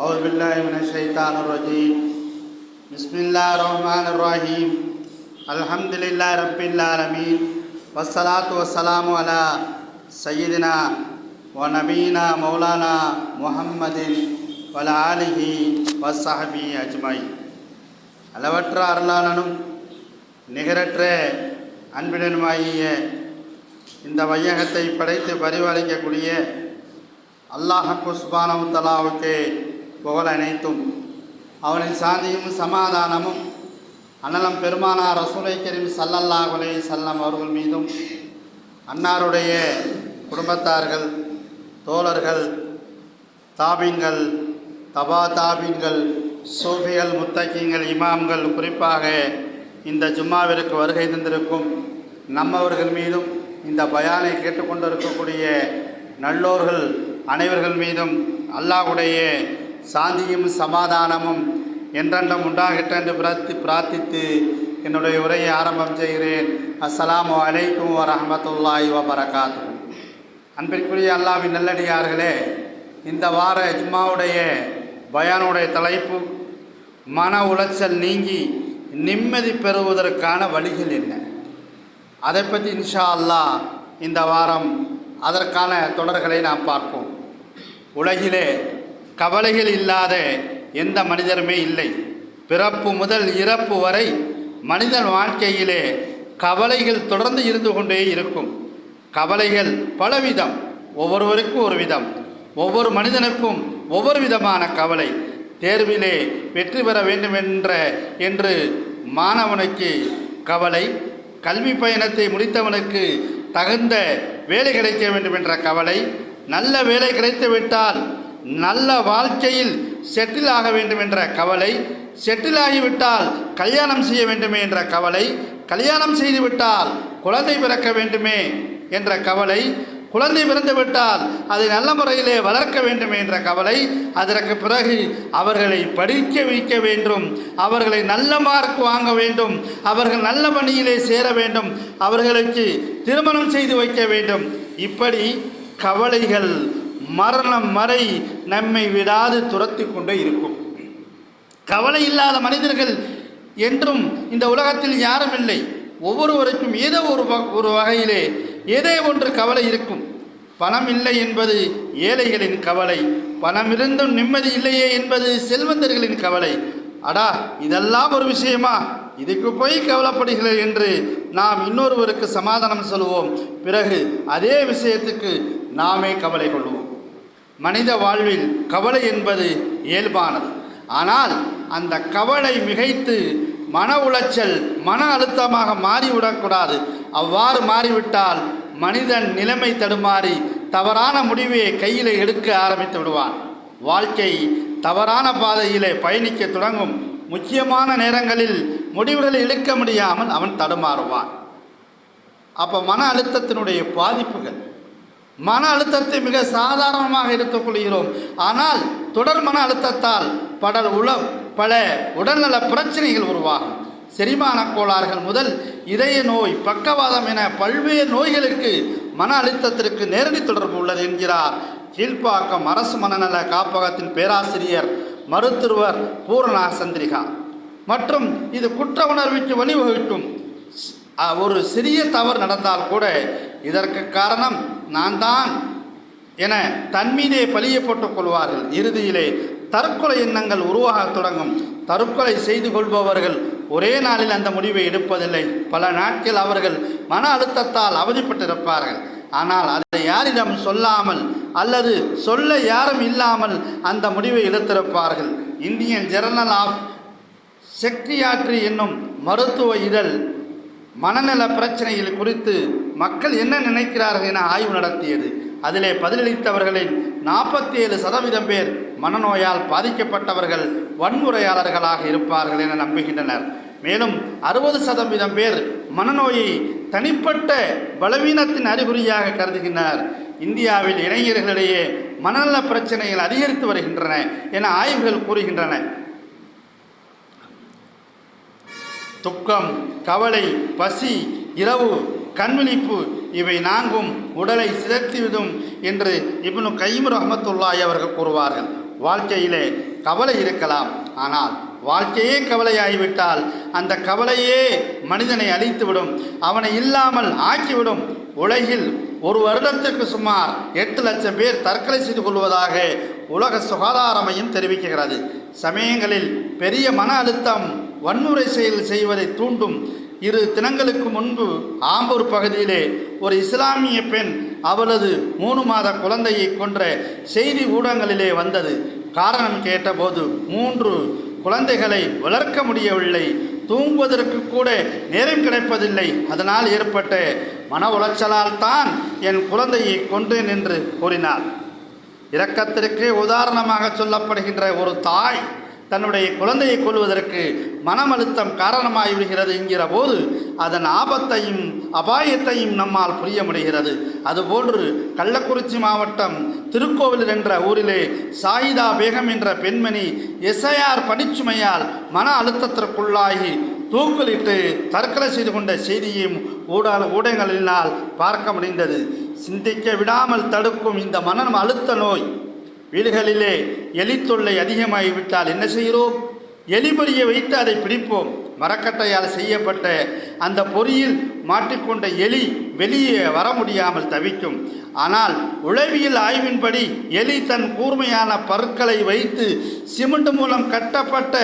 और बिल्लाशैतानरजीम बसमीम अलहमदिल्ला रबीआलमीन वसलात वसलाम सैदना व नबीना मौलाना முஹம்மதின் வல ஆலிஹி வசஹபி அஜ்மாய் அளவற்ற அருளாளனும் நிகரற்ற அன்பினனுமாகிய இந்த வையகத்தை படைத்து பரிவளிக்கக்கூடிய அல்லாஹ் குஸ்பானவு தலாவுக்கு புகழ் அனைத்தும் அவனின் சாந்தியும் சமாதானமும் அண்ணலம் பெருமானார் ரசூலை கரீம் சல்லல்லாஹ் சல்லம் அவர்கள் மீதும் அன்னாருடைய குடும்பத்தார்கள் தோழர்கள் தாபீன்கள் தபா தாபீன்கள் சூஃபிகள் முத்தக்கிங்கள் இமாம்கள் குறிப்பாக இந்த ஜும்மாவிற்கு வருகை தந்திருக்கும் நம்மவர்கள் மீதும் இந்த பயானை கேட்டுக்கொண்டிருக்கக்கூடிய நல்லோர்கள் அனைவர்கள் மீதும் அல்லாஹுடைய சாந்தியும் சமாதானமும் என்றென்றும் உண்டாகட்டும் என்று பிரார்த்தி பிரார்த்தித்து என்னுடைய உரையை ஆரம்பம் செய்கிறேன். அஸ்ஸலாமு அலைக்கும் வரமத்துல்லாய் வபரகாத்து அன்பிற்குரிய அல்லாவின் நல்லடியார்களே இந்த வார ஜும்மாவுடைய பயானுடைய தலைப்பு மன உளைச்சல் நீங்கி நிம்மதி பெறுவதற்கான வழிகள் என்ன? அதை பற்றி இன்ஷா அல்லாஹ் இந்த வாரம் அதற்கான தொடர்களை நாம் பார்ப்போம். உலகிலே கவலைகள் இல்லாத எந்த மனிதருமே இல்லை. பிறப்பு முதல் இறப்பு வரை மனிதன் வாழ்க்கையிலே கவலைகள் தொடர்ந்து இருந்து கொண்டே இருக்கும். கவலைகள் பலவிதம் ஒவ்வொருவருக்கும் ஒரு விதம். ஒவ்வொரு மனிதனுக்கும் ஒவ்வொரு விதமான கவலை. தேர்விலே வெற்றி பெற வேண்டுமென்ற என்று மாணவனுக்கு கவலை கல்வி பயணத்தை முடித்தவனுக்கு தகுந்த வேலை கிடைக்க வேண்டும் என்ற கவலை நல்ல வேலை கிடைத்துவிட்டால் நல்ல வாழ்க்கையில் செட்டில் ஆக வேண்டும் என்ற கவலை செட்டில் ஆகிவிட்டால் கல்யாணம் செய்ய வேண்டுமே என்ற கவலை கல்யாணம் செய்துவிட்டால் குழந்தை பிறக்க வேண்டுமே என்ற கவலை குழந்தை பிறந்துவிட்டால் அதை நல்ல முறையிலே வளர்க்க வேண்டும் என்ற கவலை அதற்கு பிறகு அவர்களை படிக்க வைக்க வேண்டும் அவர்களை நல்ல மார்க் வாங்க வேண்டும் அவர்கள் நல்ல பணியிலே சேர வேண்டும் அவர்களுக்கு திருமணம் செய்து வைக்க வேண்டும். இப்படி கவலைகள் மரணம் வரை நம்மை விடாது துரத்தி கொண்டே இருக்கும். கவலை இல்லாத மனிதர்கள் என்றும் இந்த உலகத்தில் யாரும் இல்லை. ஒவ்வொருவருக்கும் ஏதோ ஒரு வ- ஒரு வகையிலே ஏதே ஒன்று கவலை இருக்கும். பணம் இல்லை என்பது ஏழைகளின் கவலை. பணம் இருந்தும் நிம்மதி இல்லையே என்பது செல்வந்தர்களின் கவலை. அடா இதெல்லாம் ஒரு விஷயமா? இதுக்கு போய் கவலைப்படுகிறது என்று நாம் இன்னொருவருக்கு சமாதானம் சொல்லுவோம். பிறகு அதே விஷயத்துக்கு நாமே கவலை கொள்வோம். மனித வாழ்வில் கவலை என்பது இயல்பானது. ஆனால் அந்த கவலை மிகைத்து மன உளைச்சல் மன அழுத்தமாக மாறிவிடக்கூடாது. அவ்வாறு மாறிவிட்டால் மனிதன் நிலைமை தடுமாறி தவறான முடிவை கையில் எடுக்க ஆரம்பித்து விடுவான். வாழ்க்கை தவறான பாதையிலே பயணிக்க தொடங்கும். முக்கியமான நேரங்களில் முடிவுகளை எடுக்க முடியாமல் அவன் தடுமாறுவான். அப்போ மன அழுத்தத்தினுடைய பாதிப்புகள்? மன அழுத்தத்தை மிக சாதாரணமாக எடுத்துக்கொள்கிறோம். ஆனால் தொடர் மன அழுத்தத்தால் படல் உல பல உடல்நல பிரச்சனைகள் உருவாகும். செரிமான கோளாறுகள் முதல் இதய நோய் பக்கவாதம் என பல்வேறு நோய்களுக்கு மன அழுத்தத்திற்கு நேரடி தொடர்பு உள்ளது என்கிறார். கீழ்ப்பாக்கம் அரசு மனநல காப்பகத்தின் பேராசிரியர் மருத்துவர் பூரணா சந்திரிகா. மற்றும் இது குற்ற உணர்வுக்கு வழிவகுக்கும். ஒரு சிறிய தவறு நடந்தால் கூட இதற்கு காரணம் நான் தான் என தன்மீதே பழியை பழிய போட்டுக் கொள்வார்கள். இறுதியிலே தற்கொலை எண்ணங்கள் உருவாக தொடங்கும். தற்கொலை செய்து கொள்பவர்கள் ஒரே நாளில் அந்த முடிவை எடுப்பதில்லை. பல நாட்கள் அவர்கள் மன அழுத்தத்தால் அவதிப்பட்டிருப்பார்கள். ஆனால் அதை யாரிடம் சொல்லாமல் அல்லது சொல்ல யாரும் இல்லாமல் அந்த முடிவை எடுத்திருப்பார்கள். இந்தியன் ஜெர்னல் ஆஃப் செக்ரியாட்ரி என்னும் மருத்துவ இதழ் மனநல பிரச்சனைகள் குறித்து மக்கள் என்ன நினைக்கிறார்கள் என ஆய்வு நடத்தியது. அதிலே பதிலளித்தவர்களில் நாற்பத்தி ஏழு சதவீதம் பேர் மனநோயால் பாதிக்கப்பட்டவர்கள் வன்முறையாளர்களாக இருப்பார்கள் என நம்புகின்றனர். மேலும் அறுபது சதவீதம் பேர் மனநோயை தனிப்பட்ட பலவீனத்தின் அறிகுறியாக கருதுகின்றனர். இந்தியாவில் இளைஞர்களிடையே மனநல பிரச்சனைகள் அதிகரித்து வருகின்றன என ஆய்வுகள் கூறுகின்றன. துக்கம் கவலை பசி இரவு கண்விழிப்பு இவை நான்கும் உடலை சிதைத்துவிடும் என்று இப்னு கைம் ரஹமத்துல்லாய் அவர்கள் கூறுவார்கள். வாழ்க்கையிலே கவலை இருக்கலாம். ஆனால் வாழ்க்கையே கவலையாகிவிட்டால் அந்த கவலையே மனிதனை அழித்துவிடும். அவனை இல்லாமல் ஆக்கிவிடும். உலகில் ஒரு வருடத்திற்கு சுமார் எட்டு லட்சம் பேர் தற்கொலை செய்து கொள்வதாக உலக சுகாதார மையம் தெரிவிக்கிறது. சமயங்களில் பெரிய மன அழுத்தம் வன்முறை செயல் செய்வதை தூண்டும் இரு தினங்களுக்கு முன்பு ஆம்பூர் பகுதியிலே ஒரு இஸ்லாமிய பெண் அவளது மூணு மாத குழந்தையை கொன்ற செய்தி ஊடகங்களிலே வந்தது. காரணம் கேட்டபோது மூன்று குழந்தைகளை வளர்க்க முடியவில்லை. தூங்குவதற்கு கூட நேரம் கிடைப்பதில்லை. அதனால் ஏற்பட்ட மன உளைச்சலால் தான் என் குழந்தையை கொன்றேன் என்று கூறினார். இரக்கத்திற்கு உதாரணமாக சொல்லப்படுகின்ற ஒரு தாய் தன்னுடைய குழந்தையை கொள்வதற்கு மனம் அழுத்தம் காரணமாகி விடுகிறது என்கிற போது அதன் ஆபத்தையும் அபாயத்தையும் நம்மால் புரிய முடிகிறது. அதுபோன்று கள்ளக்குறிச்சி மாவட்டம் திருக்கோவில் என்ற ஊரிலே சாயிதா பேகம் என்ற பெண்மணி எஸ்ஐஆர் பணிச்சுமையால் மன அழுத்தத்திற்குள்ளாகி தூக்கலிட்டு தற்கொலை செய்து கொண்ட செய்தியையும் ஊடக ஊடகங்களினால் பார்க்க முடிந்தது. சிந்திக்க விடாமல் தடுக்கும் இந்த மனம் அழுத்த நோய் வீடுகளிலே எலி தொல்லை அதிகமாகிவிட்டால் என்ன செய்கிறோம்? எலி பொறியை வைத்து அதை பிடிப்போம். மரக்கட்டையால் செய்யப்பட்ட அந்த பொறியில் மாட்டிக்கொண்ட எலி வெளியே வர முடியாமல் தவிக்கும். ஆனால் உளவியல் ஆய்வின்படி எலி தன் கூர்மையான பற்களை வைத்து சிமெண்ட் மூலம் கட்டப்பட்ட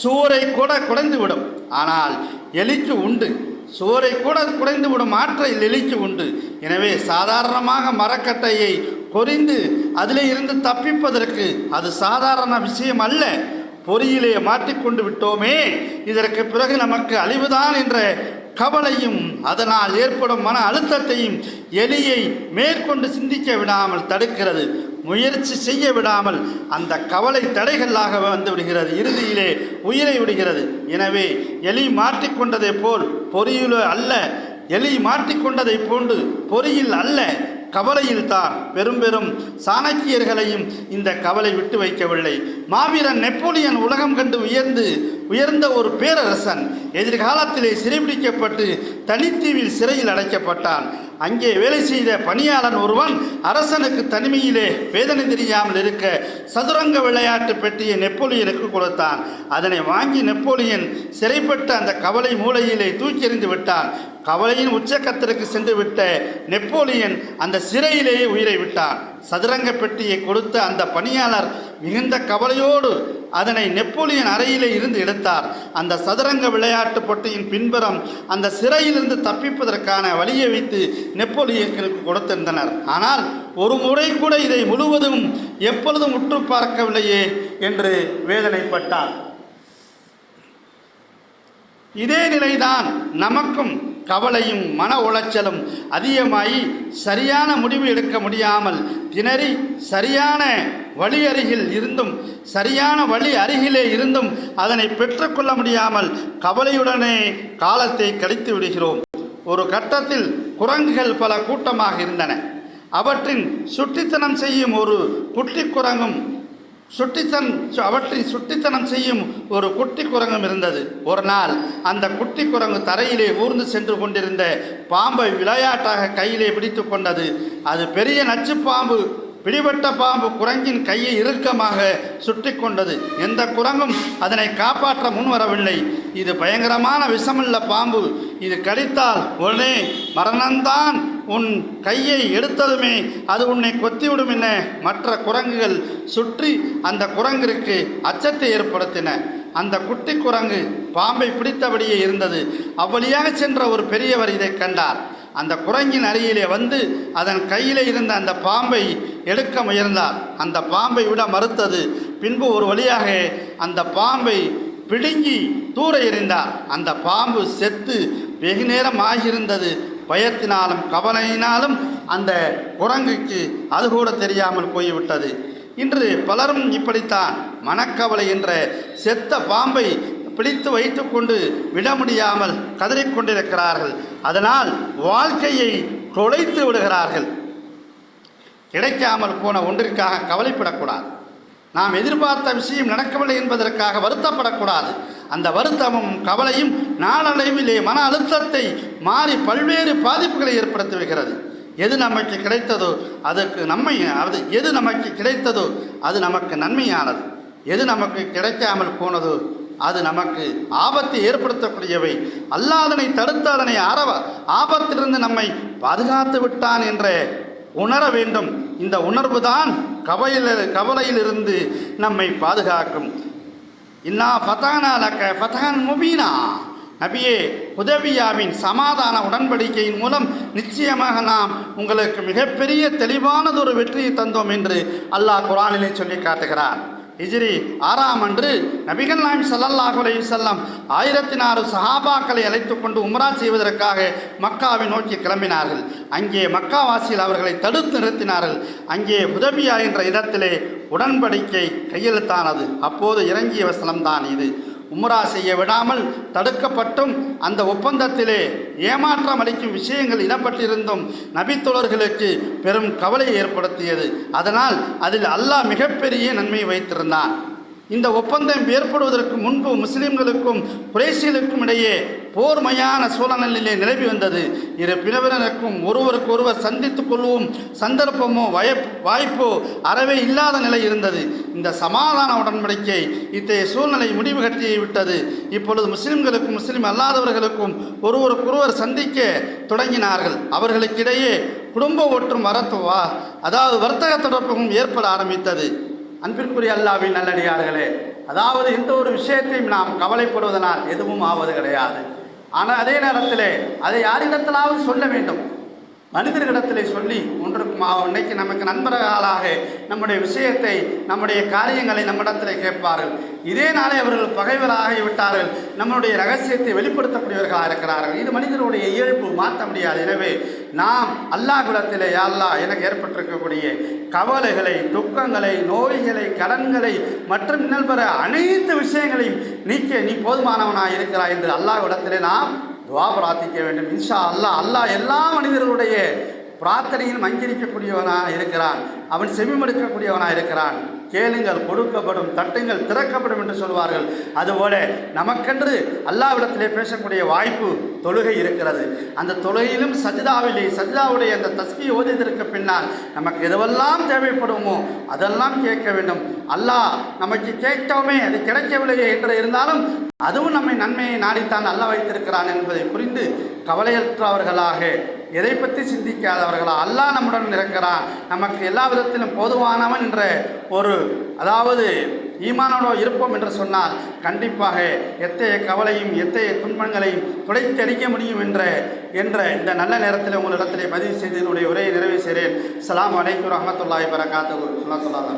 சுவரை கூட குடைந்துவிடும் ஆனால் எலிக்கு உண்டு. சுவரை கூட குடைந்துவிடும் ஆற்றல் எலிக்கு உண்டு. எனவே சாதாரணமாக மரக்கட்டையை கொறிந்து அதிலே இருந்து தப்பிப்பதற்கு அது சாதாரண விஷயம் அல்ல. பொறியிலே மாட்டிக்கொண்டு விட்டோமே. இதற்கு பிறகு நமக்கு அழிவுதான் என்ற கவலையும் அதனால் ஏற்படும் மன அழுத்தத்தையும் எலியை மேற்கொண்டு சிந்திக்க விடாமல் தடுக்கிறது. முயற்சி செய்ய விடாமல் அந்த கவலை தடைகளாக வந்து விடுகிறது. இறுதியிலே உயிரை விடுகிறது. எனவே எலி மாட்டிக்கொண்டதை போல் பொறியிலோ அல்ல. எலி மாட்டிக்கொண்டதை போன்று பொறியில் அல்ல. கவலையில் தான் பெரும் பெரும் சாணக்கியர்களையும் இந்த கவலை விட்டு வைக்கவில்லை. மாவீரன் நெப்போலியன் உலகம் கண்டு உயர்ந்து உயர்ந்த ஒரு பேரரசன் எதிர்காலத்திலே சிறைபிடிக்கப்பட்டு தனித்தீவில் சிறையில் அடைக்கப்பட்டான். அங்கே வேலை செய்த பணியாளன் ஒருவன் அரசனுக்கு தனிமையிலே வேதனை தெரியாமல் இருக்க சதுரங்க விளையாட்டு பெட்டியை நெப்போலியனுக்கு கொடுத்தான். அதனை வாங்கி நெப்போலியன் சிறைப்பட்ட அந்த கவலை மூலையிலே தூக்கியறிந்து விட்டான். கவலையின் உச்சக்கத்திற்கு சென்று விட்ட நெப்போலியன் அந்த சிறையிலேயே உயிரை விட்டான். சதுரங்க பெட்டியை கொடுத்த அந்த பணியாளர் மிகுந்த கவலையோடு அதனை நெப்போலியன் அறையிலே இருந்து எடுத்தார். அந்த சதுரங்க விளையாட்டு போட்டியின் பின்புறம் அந்த சிறையிலிருந்து தப்பிப்பதற்கான வழியை வைத்து நெப்போலியனுக்கு கொடுத்திருந்தனர். ஆனால் ஒரு முறை கூட இதை முழுவதும் எப்பொழுதும் உற்று பார்க்கவில்லையே என்று வேதனைப்பட்டார். இதே நிலைதான் நமக்கும் கவலையும் மன உளைச்சலும் அதிகமாகி சரியான முடிவு எடுக்க முடியாமல் திணறி சரியான வழி அருகில் இருந்தும் சரியான வழி அருகிலே இருந்தும் அதனை பெற்றுக்கொள்ள முடியாமல் கவலையுடனே காலத்தை கழித்து விடுகிறோம். ஒரு கட்டத்தில் குரங்குகள் பல கூட்டமாக இருந்தன. அவற்றின் சுட்டித்தனம் செய்யும் ஒரு குட்டி குரங்கும் சுட்டித்தன் சு- அவற்றின் சுட்டித்தனம் செய்யும் ஒரு குட்டி குரங்கும் இருந்தது. ஒரு நாள் அந்த குட்டி குரங்கு தரையிலே ஊர்ந்து சென்று கொண்டிருந்த பாம்பை விளையாட்டாக கையிலே பிடித்து கொண்டது. அது பெரிய நச்சு பாம்பு பிடிபட்ட பாம்பு குரங்கின் கையை இறுக்கமாக சுட்டி கொண்டது எந்த குரங்கும் அதனை காப்பாற்ற முன்வரவில்லை. இது பயங்கரமான விஷமுள்ள பாம்பு. இது கடித்தால் உடனே மரணம்தான். உன் கையை எடுத்ததுமே அது உன்னை கொத்திவிடும் என மற்ற குரங்குகள் சுற்றி அந்த குரங்கிற்கு அச்சத்தை ஏற்படுத்தின. அந்த குட்டி குரங்கு பாம்பை பிடித்தபடியே இருந்தது. அவ்வழியாக சென்ற ஒரு பெரியவர் இதை கண்டார். அந்த குரங்கின் அருகிலே வந்து அதன் கையிலே இருந்த அந்த பாம்பை எடுக்க முயன்றார். அந்த பாம்பை விட மறுத்தது. பின்பு ஒரு வழியாக அந்த பாம்பை பிடுங்கி தூர எறிந்தார். அந்த பாம்பு செத்து வெகு நேரம் ஆகியிருந்தது. பயத்தினாலும் கவலையினாலும் அந்த குரங்குக்கு அது கூட தெரியாமல் போய்விட்டது. இன்று பலரும் இப்படித்தான் மனக்கவலை என்ற செத்த பாம்பை பிடித்து வைத்துக்கொண்டு விட முடியாமல் கதறிக்கொண்டிருக்கிறார்கள் அதனால் வாழ்க்கையை தொலைத்து விடுகிறார்கள். கிடைக்காமல் போன ஒன்றிற்காக கவலைப்படக்கூடாது. நாம் எதிர்பார்த்த விஷயம் நடக்கவில்லை என்பதற்காக வருத்தப்படக்கூடாது. அந்த வருத்தமும் கவலையும் நாளடைவிலே மன அழுத்தத்தை மாறி பல்வேறு பாதிப்புகளை ஏற்படுத்தி வைக்கிறது எது நமக்கு கிடைத்ததோ அதற்கு நன்மை அது எது நமக்கு கிடைத்ததோ அது நமக்கு நன்மையானது. எது நமக்கு கிடைக்காமல் போனதோ அது நமக்கு ஆபத்தை ஏற்படுத்தக்கூடியவை. அல்லாதனை தடுத்து அதனை அறவ ஆபத்திலிருந்து நம்மை பாதுகாத்து விட்டான் என்ற உணர வேண்டும். இந்த உணர்வு தான் கவலையில் கவலையிலிருந்து நம்மை பாதுகாக்கும். இன்னா ஃபதானா ஃபதான் முபீனா? நபியே உதவியாவின் சமாதான உடன்படிக்கையின் மூலம் நிச்சயமாக நாம் உங்களுக்கு மிகப்பெரிய தெளிவானதொரு வெற்றியை தந்தோம் என்று அல்லாஹ் குரானிலே சொல்லி காட்டுகிறான். ஹிஜ்ரி ஆறாம் அன்று நபிகள் நாயம் ஸல்லல்லாஹு செல்லம் ஆயிரத்தி நாறு சஹாபாக்களை அழைத்து கொண்டு உம்ரா செய்வதற்காக மக்காவை நோக்கி கிளம்பினார்கள். அங்கே மக்காவாசியில் அவர்களை தடுத்து நிறுத்தினார்கள். அங்கே உதவியா என்ற இடத்திலே உடன்படிக்கை கையெழுத்தானது. அப்போது இறங்கிய வசனம்தான் இது. உம்ரா செய்ய விடாமல் தடுக்கப்பட்டும். அந்த ஒப்பந்தத்திலே ஏமாற்றம் அளிக்கும் விஷயங்கள் இடம்பெற்றிருந்தும் நபித்தோழர்களுக்கு பெரும் கவலையை ஏற்படுத்தியது. அதனால் அதில் அல்லாஹ் மிகப்பெரிய நன்மை வைத்திருந்தான். இந்த ஒப்பந்தம் ஏற்படுவதற்கு முன்பு முஸ்லிம்களுக்கும் குறைசிகளுக்கும் இடையே போர்மையான சூழ்நிலையிலே நிலவி வந்தது. இரு பிரிவினருக்கும் ஒருவருக்கு ஒருவர் சந்தித்துக் கொள்ளவும் சந்தர்ப்பமோ வய வாய்ப்போ அறவே இல்லாத நிலை இருந்தது. இந்த சமாதான உடன்படிக்கை இத்தகைய சூழ்நிலை முடிவு கட்டியை விட்டது. இப்பொழுது முஸ்லிம்களுக்கும் முஸ்லிம் அல்லாதவர்களுக்கும் ஒருவருக்கொருவர் சந்திக்க தொடங்கினார்கள். அவர்களுக்கிடையே குடும்ப ஒற்றும் வரத்து வா அதாவது வர்த்தக தொடர்பும் ஏற்பட ஆரம்பித்தது. அன்பிற்குரிய அல்லாவின் நல்லடியார்களே அதாவது எந்த ஒரு விஷயத்தையும் நாம் கவலைப்படுவதனால் எதுவும் ஆவது கிடையாது. ஆனால் அதே நேரத்திலே அதை யாரிடத்திலாவது சொல்ல வேண்டும். மனிதர்களிடத்திலே சொல்லி ஒன்றுக்கும் ஆ- இன்னைக்கு நமக்கு நண்பர்களாக நம்முடைய விஷயத்தை நம்முடைய காரியங்களை நம்மிடத்திலே கேட்பார்கள். இதே நாளே அவர்கள் பகைவராகி விட்டார்கள். நம்முடைய ரகசியத்தை வெளிப்படுத்தக்கூடியவர்களாக இருக்கிறார்கள். இது மனிதனுடைய இயல்பு மாற்ற முடியாது. எனவே நாம் அல்லாஹ்விடத்திலே யா அல்லாஹ் எனக்கு ஏற்பட்டிருக்கக்கூடிய கவலைகளை துக்கங்களை நோய்களை கடன்களை மற்றும் இன்னல் பெற அனைத்து விஷயங்களையும் நீக்க நீ போதுமானவனாக இருக்கிறாய் என்று அல்லாஹ்விடத்திலே நாம் துவா பிரார்த்திக்க வேண்டும். இன்ஷா அல்லாஹ் அல்லாஹ் எல்லா மனிதர்களுடைய பிரார்த்தனையில் அங்கீகரிக்கக்கூடியவனாக இருக்கிறான். அவன் செவிமடுக்கக்கூடியவனாக இருக்கிறான். கேளுங்கள் கொடுக்கப்படும் தட்டுங்கள் திறக்கப்படும் என்று சொல்வார்கள். அதுபோல நமக்கென்று அல்லாவிடத்திலே பேசக்கூடிய வாய்ப்பு தொழுகை இருக்கிறது. அந்த தொழுகையிலும் சஜிதாவிலே சஜிதாவுடைய அந்த தஸ்மியை ஓதியதற்கு பின்னால் நமக்கு எதுவெல்லாம் தேவைப்படுமோ அதெல்லாம் கேட்க வேண்டும். அல்லாஹ் நமக்கு கேட்டோமே அது கிடைக்கவில்லையே என்று இருந்தாலும் அதுவும் நம்மை நன்மையை நாடித்தான் அல்ல வைத்திருக்கிறான் என்பதை புரிந்து கவலையற்றவர்களாக எதை பற்றி சிந்திக்காதவர்களா? அல்லாஹ் நம்முடன் இருக்கிறான். நமக்கு எல்லா விதத்திலும் போதுவானவன் என்ற ஒரு அதாவது ஈமானோட இருப்போம் என்று சொன்னால் கண்டிப்பாக எத்தகைய கவலையும் எத்தகைய துன்பங்களையும் துடைத்தடிக்க முடியும் என்ற என்ற இந்த நல்ல நேரத்தில் உங்களிடத்திலே பதிவு செய்து என்னுடைய உரையை நிறைவு செய்கிறேன். சலாம் அலைக்கும் ரஹமத்துல்லாய் பரகாத்து சொல்லலாம்